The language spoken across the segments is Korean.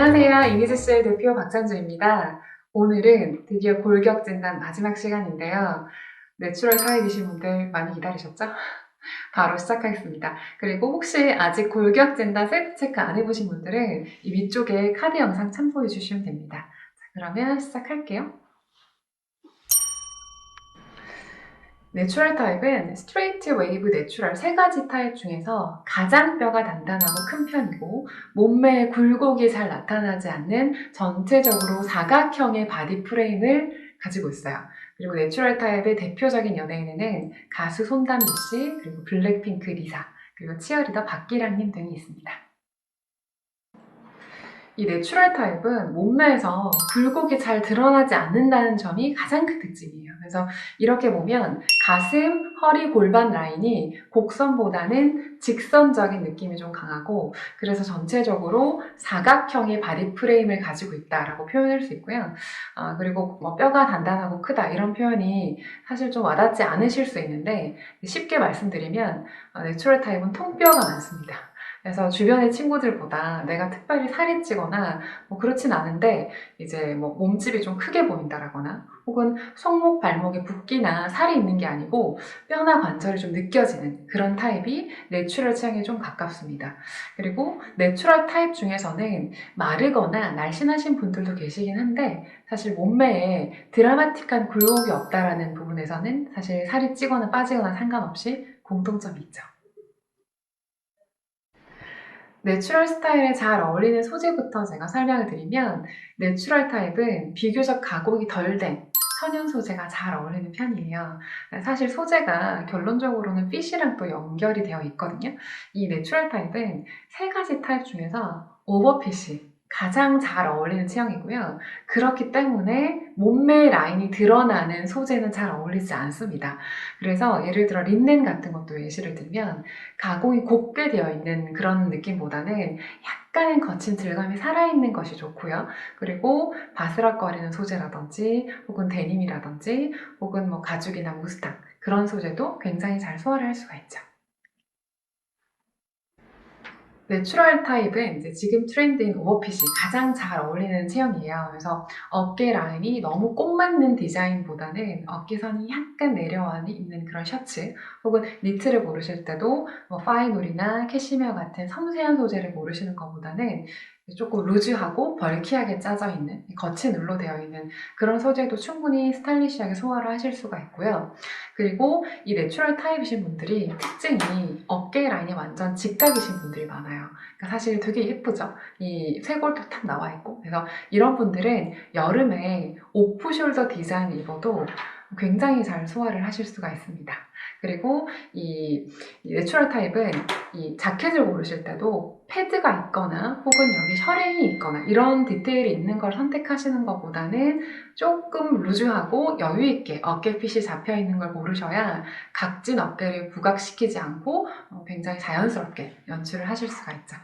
안녕하세요. 이미지셀 대표 박찬주입니다. 오늘은 드디어 골격 진단 마지막 시간인데요. 내추럴 타입이신 분들 많이 기다리셨죠? 바로 시작하겠습니다. 그리고 혹시 아직 골격 진단 셀프 체크 안 해보신 분들은 이 위쪽에 카드 영상 참고해 주시면 됩니다. 자, 그러면 시작할게요. 내추럴 타입은 스트레이트, 웨이브, 내추럴 세 가지 타입 중에서 가장 뼈가 단단하고 큰 편이고 몸매에 굴곡이 잘 나타나지 않는 전체적으로 사각형의 바디 프레임을 가지고 있어요. 그리고 내추럴 타입의 대표적인 연예인에는 가수 손담비 씨, 그리고 블랙핑크 리사, 그리고 치어리더 박기량님 등이 있습니다. 이 내추럴 타입은 몸매에서 굴곡이 잘 드러나지 않는다는 점이 가장 큰 특징이에요. 그래서 이렇게 보면 가슴, 허리, 골반 라인이 곡선보다는 직선적인 느낌이 좀 강하고 그래서 전체적으로 사각형의 바디 프레임을 가지고 있다라고 표현할 수 있고요. 아, 그리고 뭐 뼈가 단단하고 크다 이런 표현이 사실 좀 와닿지 않으실 수 있는데 쉽게 말씀드리면 어, 내추럴 타입은 통뼈가 많습니다. 그래서 주변의 친구들보다 내가 특별히 살이 찌거나 뭐 그렇진 않은데 이제 뭐 몸집이 좀 크게 보인다라거나 혹은 손목 발목에 붓기나 살이 있는 게 아니고 뼈나 관절이 좀 느껴지는 그런 타입이 내추럴 취향에 좀 가깝습니다. 그리고 내추럴 타입 중에서는 마르거나 날씬하신 분들도 계시긴 한데 사실 몸매에 드라마틱한 굴곡이 없다라는 부분에서는 사실 살이 찌거나 빠지거나 상관없이 공통점이 있죠. 내추럴 스타일에 잘 어울리는 소재부터 제가 설명을 드리면 내추럴 타입은 비교적 가공이 덜 된 천연 소재가 잘 어울리는 편이에요. 사실 소재가 결론적으로는 핏이랑 또 연결이 되어 있거든요. 이 내추럴 타입은 세 가지 타입 중에서 오버핏이 가장 잘 어울리는 체형이고요. 그렇기 때문에 몸매 라인이 드러나는 소재는 잘 어울리지 않습니다. 그래서 예를 들어 린넨 같은 것도 예시를 들면 가공이 곱게 되어 있는 그런 느낌보다는 약간은 거친 질감이 살아있는 것이 좋고요. 그리고 바스락거리는 소재라든지 혹은 데님이라든지 혹은 뭐 가죽이나 무스탕 그런 소재도 굉장히 잘 소화를 할 수가 있죠. 내추럴 타입은 이제 지금 트렌드인 오버핏이 가장 잘 어울리는 체형이에요. 그래서 어깨 라인이 너무 꼭 맞는 디자인보다는 어깨선이 약간 내려와 있는 그런 셔츠 혹은 니트를 고르실 때도 뭐 파이놀이나 캐시미어 같은 섬세한 소재를 고르시는 것보다는 조금 루즈하고 벌키하게 짜져 있는 거친 울로 되어 있는 그런 소재도 충분히 스타일리시하게 소화를 하실 수가 있고요. 그리고 이 내추럴 타입이신 분들이 특징이 어깨 라인이 완전 직각이신 분들이 많아요. 그러니까 사실 되게 예쁘죠? 이 쇄골도 탁 나와 있고. 그래서 이런 분들은 여름에 오프숄더 디자인 입어도 굉장히 잘 소화를 하실 수가 있습니다. 그리고 이, 이 내추럴 타입은 이 자켓을 고르실 때도 패드가 있거나 혹은 여기 셔링이 있거나 이런 디테일이 있는 걸 선택하시는 것보다는 조금 루즈하고 여유 있게 어깨핏이 잡혀 있는 걸 고르셔야 각진 어깨를 부각시키지 않고 어, 굉장히 자연스럽게 연출을 하실 수가 있죠.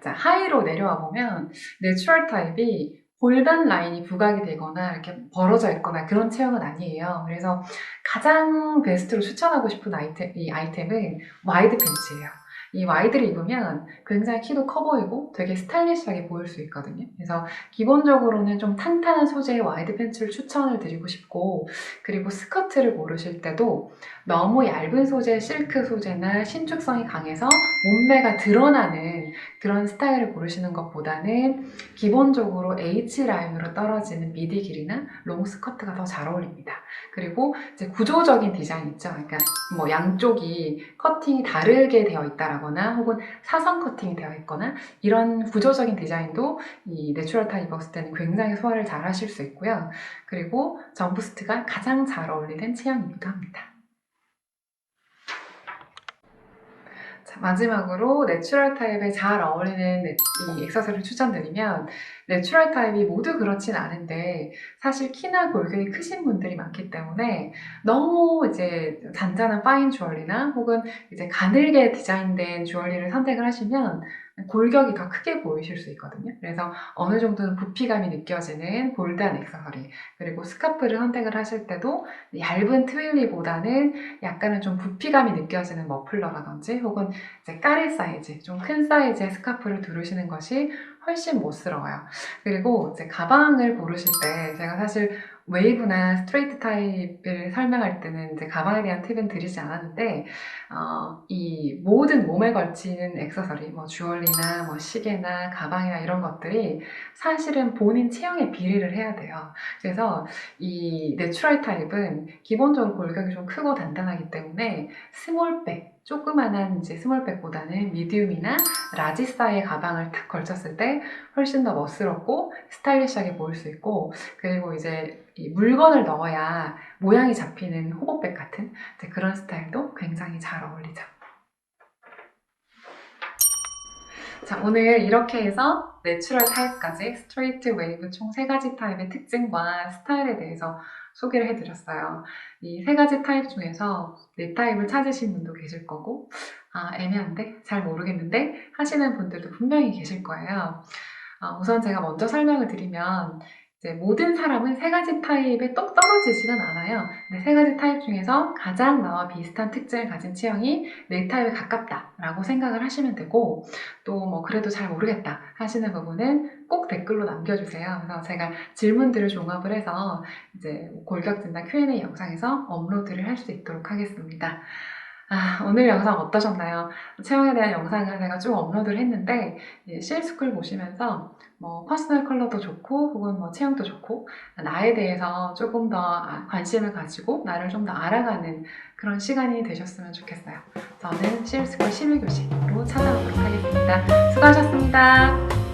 자, 하이로 내려와 보면 내추럴 타입이 골반 라인이 부각이 되거나 이렇게 벌어져 있거나 그런 체형은 아니에요. 그래서 가장 베스트로 추천하고 싶은 아이템, 이 아이템은 와이드 팬츠예요. 이 와이드를 입으면 굉장히 키도 커 보이고 되게 스타일리시하게 보일 수 있거든요. 그래서 기본적으로는 좀 탄탄한 소재의 와이드 팬츠를 추천을 드리고 싶고 그리고 스커트를 고르실 때도 너무 얇은 소재, 실크 소재나 신축성이 강해서 몸매가 드러나는 그런 스타일을 고르시는 것보다는 기본적으로 H라인으로 떨어지는 미디 길이나 롱 스커트가 더 잘 어울립니다. 그리고 이제 구조적인 디자인 있죠. 그러니까 뭐 양쪽이 커팅이 다르게 되어 있다라거나 혹은 사선 커팅이 되어 있거나 이런 구조적인 디자인도 이 내추럴 타입 입었을 때는 굉장히 소화를 잘 하실 수 있고요. 그리고 점프스트가 가장 잘 어울리는 체형이기도 합니다. 자, 마지막으로 내추럴 타입에 잘 어울리는 네- 이 액세서리를 추천드리면 내추럴 타입이 모두 그렇진 않은데 사실 키나 골격이 크신 분들이 많기 때문에 너무 이제 잔잔한 파인 주얼리나 혹은 이제 가늘게 디자인된 주얼리를 선택을 하시면 골격이 더 크게 보이실 수 있거든요. 그래서 어느 정도는 부피감이 느껴지는 볼드한 액세서리 그리고 스카프를 선택을 하실 때도 얇은 트윌리보다는 약간은 좀 부피감이 느껴지는 머플러라든지 혹은 이제 까리 사이즈, 좀 큰 사이즈의 스카프를 두르시는 것이 훨씬 멋스러워요. 그리고 이제 가방을 고르실 때 제가 사실 웨이브나 스트레이트 타입을 설명할 때는 이제 가방에 대한 팁은 드리지 않았는데 어, 이 모든 몸에 걸치는 액세서리, 뭐 주얼리나 뭐 시계나 가방이나 이런 것들이 사실은 본인 체형에 비례를 해야 돼요. 그래서 이 내추럴 타입은 기본적으로 골격이 좀 크고 단단하기 때문에 스몰백, 조그만한 이제 스몰백보다는 미디움이나 라지 사이의 가방을 탁 걸쳤을 때 훨씬 더 멋스럽고 스타일리시하게 보일 수 있고 그리고 이제 이 물건을 넣어야 모양이 잡히는 호보백 같은 그런 스타일도 굉장히 잘 어울리죠. 자, 오늘 이렇게 해서 내추럴 타입까지 스트레이트 웨이브 총세 가지 타입의 특징과 스타일에 대해서 소개를 해드렸어요. 이 세 가지 타입 중에서 내 타입을 찾으신 분도 계실 거고, 아, 애매한데? 잘 모르겠는데? 하시는 분들도 분명히 계실 거예요. 아, 우선 제가 먼저 설명을 드리면, 모든 사람은 세 가지 타입에 똑 떨어지지는 않아요. 근데 세 가지 타입 중에서 가장 나와 비슷한 특징을 가진 체형이 내 타입에 가깝다라고 생각을 하시면 되고, 또 뭐 그래도 잘 모르겠다 하시는 부분은 꼭 댓글로 남겨주세요. 그래서 제가 질문들을 종합을 해서 이제 골격 진단 Q&A 영상에서 업로드를 할 수 있도록 하겠습니다. 아, 오늘 영상 어떠셨나요? 체형에 대한 영상을 제가 쭉 업로드를 했는데 실스쿨 보시면서 뭐 퍼스널 컬러도 좋고 혹은 뭐 체형도 좋고 나에 대해서 조금 더 아, 관심을 가지고 나를 좀 더 알아가는 그런 시간이 되셨으면 좋겠어요. 저는 실스쿨 11교시로 찾아오도록 하겠습니다. 수고하셨습니다.